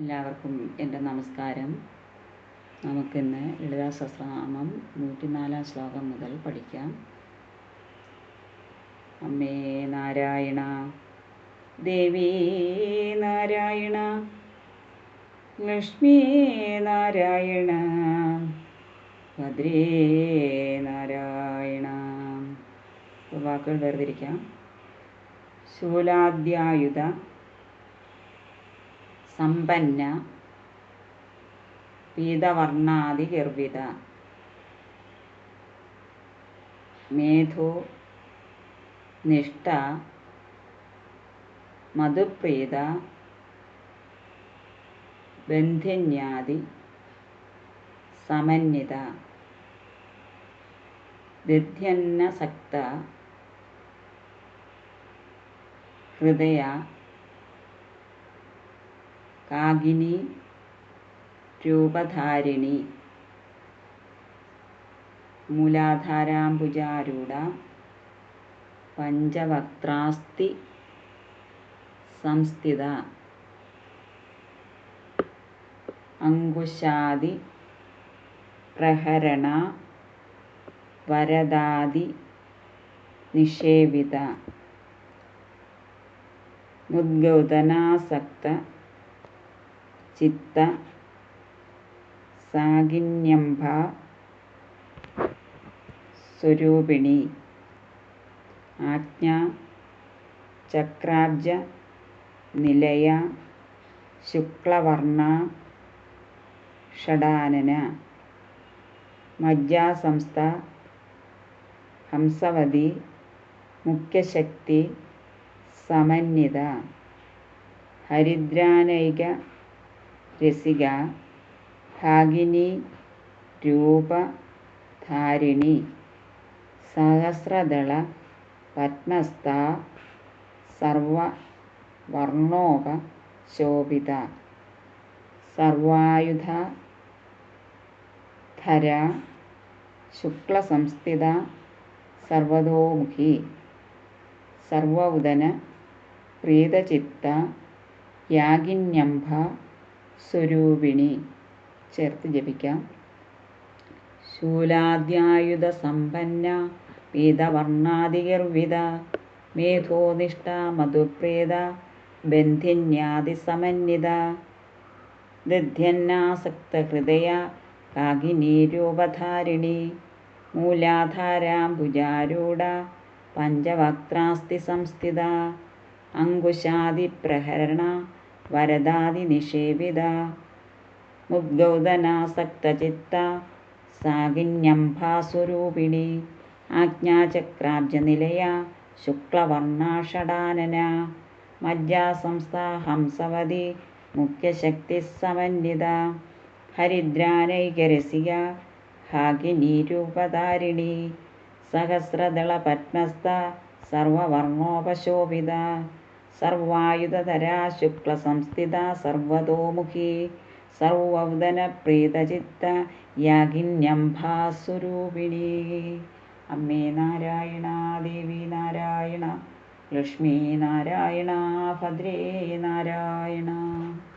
എല്ലാവർക്കും എന്റെ നമസ്കാരം. നമുക്കിന്ന് ലളിതാ സഹസ്രനാമം നൂറ്റിനാലാം ശ്ലോകം മുതൽ പഠിക്കാം. അമ്മേ നാരായണ ദേവി നാരായണ ലക്ഷ്മി നാരായണ ഭദ്രേ നാരായണ. വാക്കുകൾ വേർതിരിക്കാം. ശൂലാദ്യായുധ സമ്പന്ന പീതവർണാതിഗർവിത മേധോ നിഷ്ഠ മധുപ്രീത ബന്ധിന്യാദി സമന്വിത ദിധ്യന്നസക്ത ഹൃദയ കാഗിനി രൂപധാരിണി. മൂലാധാരാംബുജാരൂഢ. പഞ്ചവക്ത്രാസ്തി സംസ്ഥിത. അങ്കുശാദി പ്രഹരണ. വരദാദി നിഷേവിത. മുദ്ഗൗതനാസക്ത ചിത്ത സാഗിന്യംഭ സ്വരൂപിണി. ആജ്ഞ ചക്രാബ്ജ നിലയ ശുക്ലവർണ ഷടാനന മജ്ജാസംസ്ഥ ഹംസവതി മുഖ്യശക്തി സമന്വിത ഹരിദ്രാനൈക രസിക ഭാഗിനി രൂപധാരിണി സഹസ്രദള പത്മസ്ഥ സർവവർണോപ ശോഭിത സർവായുധ ധര ശുക്ലസംസ്ഥിത സർവതോമുഖി സർവൗദന പ്രീതചിത്ത യാഗിന്യംഭ സ്വരൂപിണി ചേർത്ത് ജപിക്കാം. ശൂലാദ്യായുധ സമ്പന്ന പീതവർണാതിഗർവിത മേധോനിഷ്ഠ മധുപ്രേത ബന്ധിന്യാതിസമന്വിത ദധ്യന്നാസക്തഹൃദയ കാകിനീരൂപധാരിണി മൂലാധാരാംബുജാരൂഢ പഞ്ചവക്ത്രാസ്തി സംസ്ഥിത അങ്കുശാദിപ്രഹരണ വരദാദിനിഷേവിത മുദ്ഗൗതനാസക്തചിത്ത സാകിന്യംഭാസ്വരൂപിണി ആജ്ഞാചക്രാബ്ജനിലയ ശുക്ലവർണാഷടാനന മജ്ജാസംസ്ഥ മുഖ്യശക്തി സമന്വിത ഹരിദ്രാനൈകരസിക ഭാഗിനീരൂപധാരിണി. സഹസ്രദള പത്മസ്ഥ സർവവർണോപശോഭിത. സർവായുധധരാ ശുക്ലസംസ്ഥിതാ സർവതോമുഖി സർവൗദന പ്രീതചിത്ത യാഗിന്യംഭാസ്വരൂപിണി അമ്മേ നാരായണ ദേവി നാരായണ ലക്ഷ്മി നാരായണ ഭദ്രേ നാരായണ.